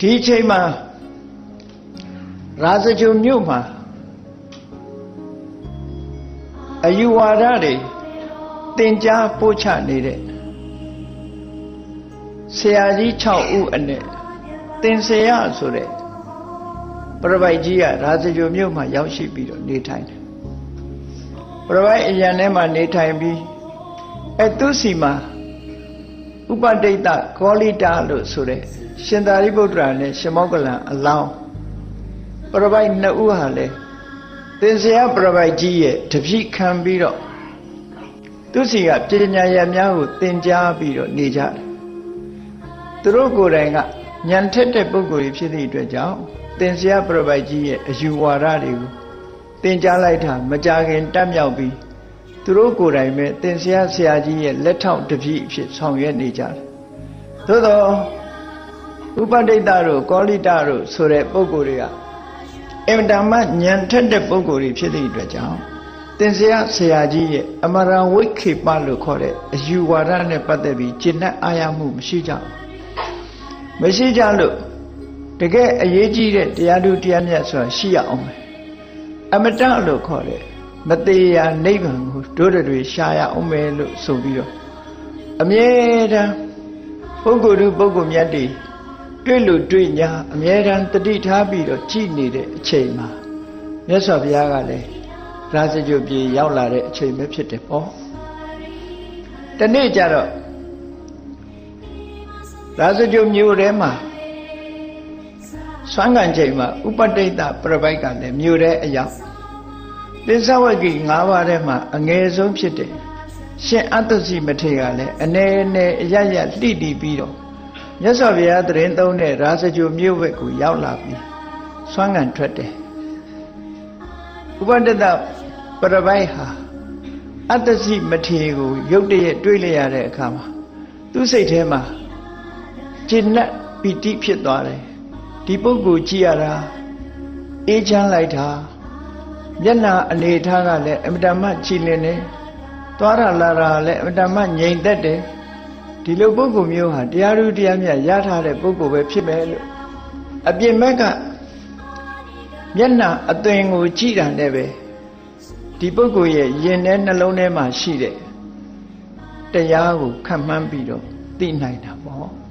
ဒီအချိန်မှာရာဇဂျုံမြို့မှာအယူဝါဒတွေသင်ကြားပို့ချနေတဲ့ဆရာကြီး6ဦးအနဲ့သင်ဆရာဆိုတဲ့ပရပိုက်ကြီးကရာဇဂျုံမြို့မှာရောက်ရှိပြီးတော့နေထိုင်တယ်ပရပိုက်အရန်ထဲမှာနေထိုင်ပြီးအဲသူစီမှာ ဥပဒိတကောလိတာလို့ဆိုတဲ့ရှင်သာရိပုတ္တရာနဲ့ရှမောကလံအလောင်းပရပိုက်နှစ်ဦးဟာလည်းသင်္ဆရာပရပိုက်ကြီးရဲ့တပိခံပြီးတော့သူစီကပညာရများကိုသင်ကြားပြီးတော့နေကြတယ်သူတို့ကိုယ်တိုင်ကညံထက်တဲ့ပုဂ္ဂိုလ်တွေဖြစ်သည့်အတွက်ကြောင့်သင်္ဆရာပရပိုက်ကြီးရဲ့အယူဝါဒတွေကိုသင်ကြားလိုက်တာမကြခင်တတ်မြောက်ပြီး သူတို့ကိုယ်တိုင်ပဲသင်္ဆရာဆရာကြီးရဲ့လက်ထောက်တပည့်အဖြစ်ဆောင်ရွက်နေကြတယ်သို့တော့ဥပဒိတတို့ကောလိတတို့ဆိုတဲ့ပုဂ္ဂိုလ်တွေကအင်မတန်မှညံထက်တဲ့ပုဂ္ဂိုလ်တွေဖြစ်တဲ့အတွက်ကြောင့်သင်္ဆရာဆရာကြီးရဲ့အမရဝိခေပလို့ခေါ်တဲ့အယူဝါဒနဲ့ပတ်သက်ပြီးကျင့်တဲ့အာရမှုမရှိကြဘူးမရှိကြလို့တကယ်အရေးကြီးတဲ့တရားသူတရားမြတ်ဆိုတာရှိရအောင်မယ်အမတလို့ခေါ်တဲ့ မသေးရာနိဗ္ဗာန်ကိုတို့တွေရှားရအောင်မယ်လို့ဆိုပြီးတော့အမြဲတမ်းပုဂ္ဂိုလ်သူပုဂ္ဂိုလ်မြတ်တွေတွေ့လို့တွေ့ညာအမြဲတမ်းတတိထားပြီးတော့ကြည်နေတဲ့အချိန်မှာမြတ်စွာဘုရားကလည်းရာဇဂုပြေရောက်လာတဲ့အချိန်ပဲဖြစ်တယ်ပေါ့တနေ့ကျတော့ရာဇဂုမြို့ထဲမှာဆွမ်းကန်ချိန်မှာဥပတိတ်တပြပိုက်ကလည်းမြို့ထဲအရောက် သစ္စာဝဂ္ဂိ၅ပါးထဲမှာအငယ်ဆုံးဖြစ်တယ်ရှင်အတ္တစီမထေရကလည်းအနေနဲ့အရရလှိတီးပြီးတော့မြတ်စွာဘုရားတရင်သုံးတဲ့ရာဇဂုမြို့ဘက်ကိုရောက်လာပြီးဆွမ်းကန်ထွက်တယ်ဥပတတပရပိုက်ဟာအတ္တစီမထေရကိုရုတ်တရက်တွေးလိုက်ရတဲ့အခါမှာသူ့စိတ်ထဲမှာကျဉ်တ်ပီတိဖြစ်သွားတယ်ဒီပုဂ္ဂိုလ်ကြည့်ရတာအေးချမ်းလိုက်တာ မျက်နာအနေထားကလည်းအမတမကြည်လင်တယ်သွားရလာတာလည်းအမတမငြိမ်သက်တယ်ဒီလိုပုဂ္ဂိုလ်မျိုးဟာတရားသူတရားမြတ်ရထားတဲ့ပုဂ္ဂိုလ်ပဲဖြစ်မယ်လို့အပြင်ဘက်ကမျက်နာအသွင်ကိုကြည့်တာနဲ့ပဲဒီပုဂ္ဂိုလ်ရဲ့ယင်ထဲနှလုံးထဲမှာရှိတဲ့တရားကိုခံမှန်းပြီးတော့သိနိုင်တာပေါ့